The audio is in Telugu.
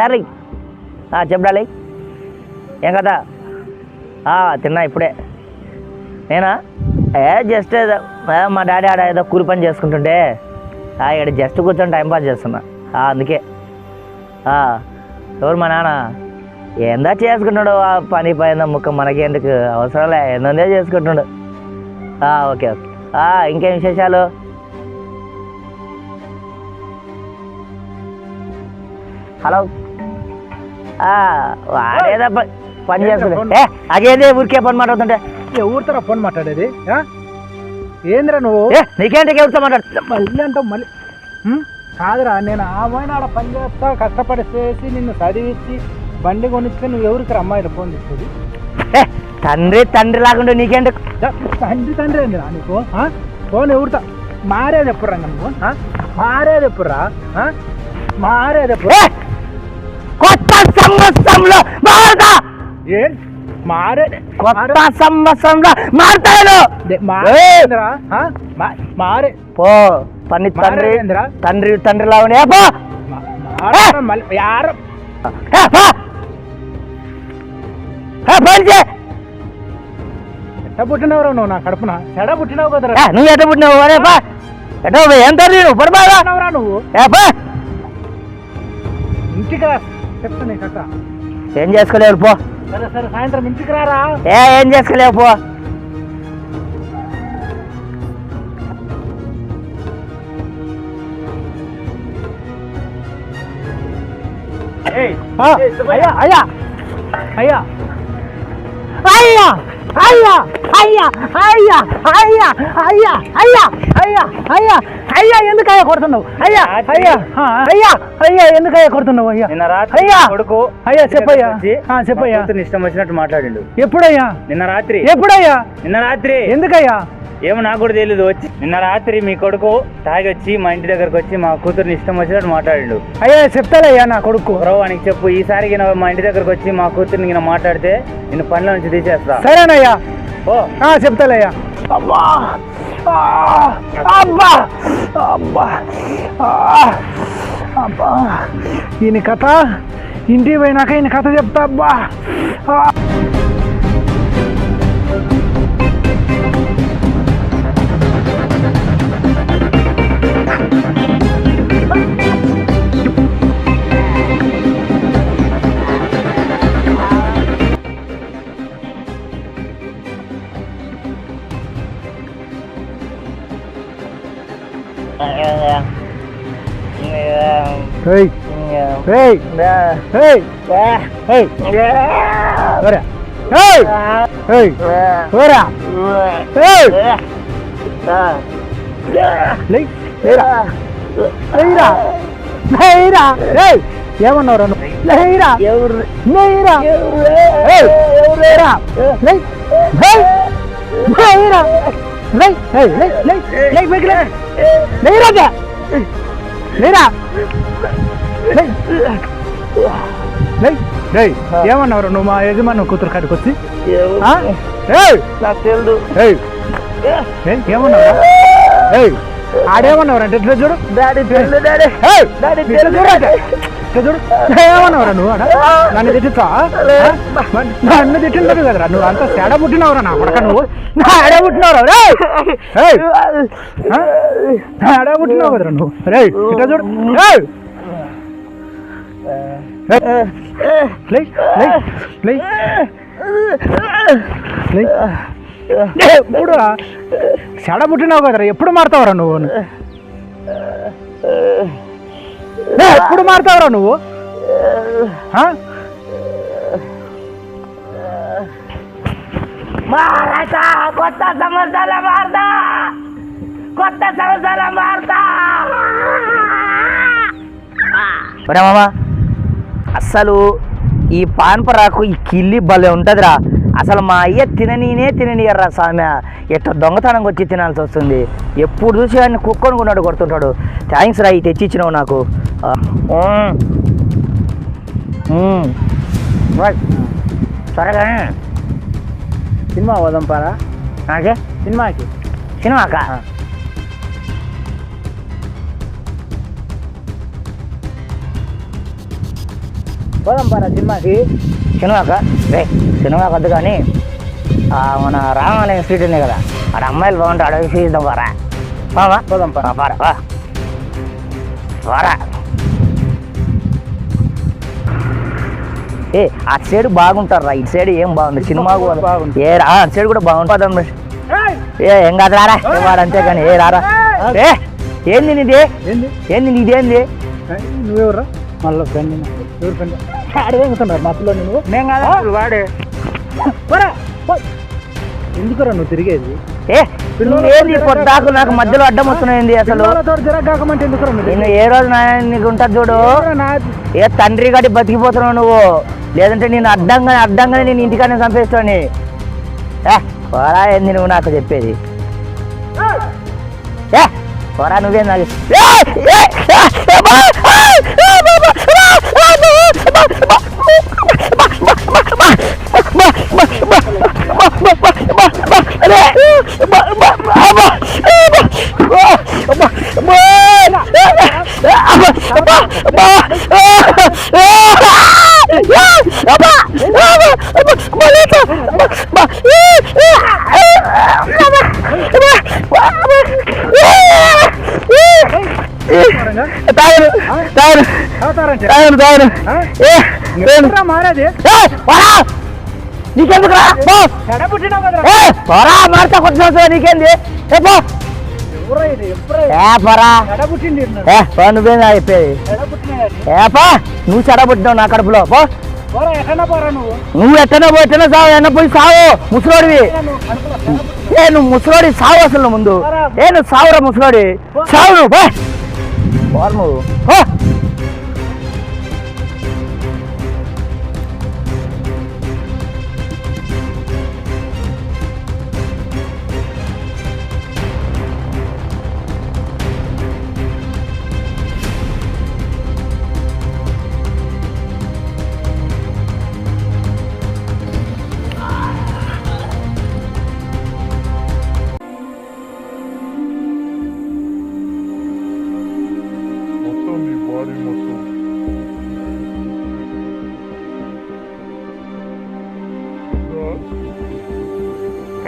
డార్లింగ్. చెప్పు డార్లింగ్. ఏం కదా తిన్నా ఇప్పుడే. నేనా? ఏ జస్ట్ ఏదో ఏ, మా డాడీ ఆడ ఏదో కూలి పని చేసుకుంటుంటే ఆ, ఇక్కడ జస్ట్ కూర్చొని టైం పాస్ చేస్తున్నా. అందుకే. ఎవరు మా నాన్న? ఏందా చేసుకుంటున్నాడు ఆ పని పైన ముఖం? మనకేందుకు అవసరంలే? ఏందో చేసుకుంటున్నాడు? Okay okay. ఇంకేం విశేషాలు? హలో. వాడేదో పని ఏ అదేదే ఊరికే పని మాట్లాడుతుంటే. ఎవరితో ఫోన్ మాట్లాడేది? ఏందిరా నువ్వు? నీకేంటి ఎవరితో మాట్లాడు మళ్ళీ అంటావు మళ్ళీ? కాదురా నేను ఆ పోయిన ఆడ పని చేస్తా కష్టపడి చేసి నిన్ను చదివించి బండి కొనిస్తే నువ్వు ఎవరికి రా అమ్మాయిలు ఫోన్ చేసేది? ఏ తండ్రి తండ్రి లాగుండు నీకేంటి? తండ్రి తండ్రి ఏందిరా నీకు? ఫోన్ ఎవరితో? మారేది ఎప్పుడు రా నువ్వు? మారేది ఎప్పుడురా? మారేది ఎప్పుడు కొత్త సంవత్సరంలో మారదా ఏం? మారే? కొత్త సంవత్సరంలో మారతాడు మారే. పో పని తండ్రి తండ్రి తండ్రి లావనే పో. యారు. ఎట్ట పుట్టినవరా నువ్వు నా కడుపున? ఎడ పుట్టినావు కదరా? నువ్వు ఎట్ట పుట్టినావు? అరే బా ఎట్ట ఏం తండ్రి? నువ్వు పడిపోరా నువ్వు? ఏ ఇంటికి రా. చెప్తా నీ కథ. ఏం చేసుకోలేవు పో. సరే సరే సాయంత్రం ఇంటికి రారా? ఏ ఏం చేసుకోలేవు పో. అయ్యా అయ్యా. అయ్యా. అయ్యా. అయ్యా అయ్యా అయ్యా అయ్యా అయ్యా అయ్యా అయ్యా అయ్యా అయ్యా ఎందుకు అయ్యా కొడుతున్నావు? అయ్యా అయ్యా అయ్యా అయ్యా ఎందుకు అయ్యా కొడుతున్నావు అయ్యా? నిన్న రాత్రి అయ్యా కొడుకు అయ్యా చెప్పయ్యా చెప్పయ్యా. ఇష్టం వచ్చినట్టు మాట్లాడిండు. ఎప్పుడయ్యా? నిన్న రాత్రి. ఎప్పుడయ్యా? నిన్న రాత్రి. ఎందుకయ్యా? ఏమో నాకు కూడా తెలియదు వచ్చి నిన్న రాత్రి మీ కొడుకు తాగి వచ్చి మా ఇంటి దగ్గరకు వచ్చి మా కూతుర్ని ఇష్టం వచ్చినట్టు మాట్లాడిండు. అయ్యా చెప్తాలయ్యా నా కొడుకు. బ్రో వానికి చెప్పు ఈసారి మా ఇంటి దగ్గరకు వచ్చి మా కూతుర్ని గిన మాట్లాడితే నేను పనిలో నుంచి తీసేస్తా. సరేనయ్యా. ఓ ఆ, చెప్తాలయ్యా. అబ్బా! అబ్బా! అబ్బా! అబ్బా! ఈయన కథ ఇంటికి పోయినాక ఈయన కథ చెప్తా అబ్బా! Hey. Hey. Hey. Hey. Ora. Hey. Hey. Ora. Hey. Lấy. లేరా లేరా లేరా ఏయ్ ఏమన్నావురా నువ్వు లేరా ఎవరు లేరా ఏయ్ లేరా లే లేరా లే లే లే లే లే లేరా గా లేరా లే లే ఏయ్ ఏమన్నావురా నువ్వు మా యజమాని కూతురు కాడికి వచ్చి ఆ? ఆడేమన్నావరా? ఎట్లా చూడు. చూడు డాడీ. నువ్వు? నన్ను తిట్టుతా నన్ను తిట్టిండదు కదరా. నువ్వు అంత సేడ పుట్టినవరా నా కొడక నువ్వు? ఆడే పుట్టినవరా? ఆడే పుట్టినావు కదరా నువ్వు? రే ఇట్లా చూడు. Play play play. ప్లే. ఎప్పుడు సెడ పుట్టినావు కదరా ఎప్పుడు మారుతావురా నువ్వు? ఎప్పుడు మారుతావురా నువ్వు? మారతా కొత్త సంవత్సరం మారతా కొత్త సంవత్సరం మారతా మామ అస్సలు ఈ పాన్పరాకు ఈ కిల్లి భలే ఉంటుందిరా. అసలు మా అయ్య తిననీనే తిననీయర్రా స్వామి ఎట్లా దొంగతనంగా వచ్చి తినాల్సి వస్తుంది. ఎప్పుడు చూసి ఆయన కుక్కను కొన్నాడు కొడుతుంటాడు. థ్యాంక్స్ రా ఈ తెచ్చిచ్చినావు నాకు. సరేగా సినిమా పోదాం పారా నాకే? సినిమాకి. సినిమాకా? పోదాం పరా సినిమాకి. సినిమాక రే సినిమాకి వద్దు కానీ మన రామాలయం స్ట్రీట్ ఉంది కదా అక్కడ అమ్మాయిలు బాగుంటే అడవి చూద్దాం వారా బావా పోదాం. పారా వా వారా ఏ అటు సైడ్ బాగుంటారు ఇటు సైడ్ ఏం బాగుంది సినిమా కూడా బాగుంది. ఏ రా అటు సైడ్ కూడా బాగుంటుంది. ఏ ఏం కాదు రారా. ఏ వాడు అంతే కానీ ఏ రారా. ఏ ఏంది నీది? ఏంది? ఏంది నీదేంది నువ్వెవరా మళ్ళీ ఫ్రెండ్ ఎవరు ఫ్రెండ్? ఆడవేంగుతున్నారు మా పిల్లలు నువ్వు నేను కదా వాడే. ఎందుకురా నువ్వు తిరిగేది ఏ ఏంది పొద్దాకు నాకు మధ్యలో అడ్డం వస్తున్నాయింది అసలు నేను ఏ రోజు నీకు ఉంటుంది చూడు ఏ తండ్రి గడి బతికిపోతున్నావు నువ్వు లేదంటే నేను అడ్డంగా అడ్డంగానే నేను ఇంటికానే చంపేస్తాను ఏ పోరా ఏంది నువ్వు నాకు చెప్పేది ఏ పోరా నువ్వే నాకు താഴെ താഴെ താഴെ താഴെ ഏ മഹാരാജ് నీకెందుకురా? పొరా మరత కొట్టినా నీకేంది? నువ్వు చెడబుట్టినావు నా కడుపులో. నువ్వు ఎట్టనే పో ఎట్టనే సావు ఎన్న పోయి సావు ముసలోడివి. ఏ నువ్వు ముసలోడి సావు అసలు ముందు. ఏ నువ్వు సావురా ముసలోడి. సావు నువ్వు నువ్వు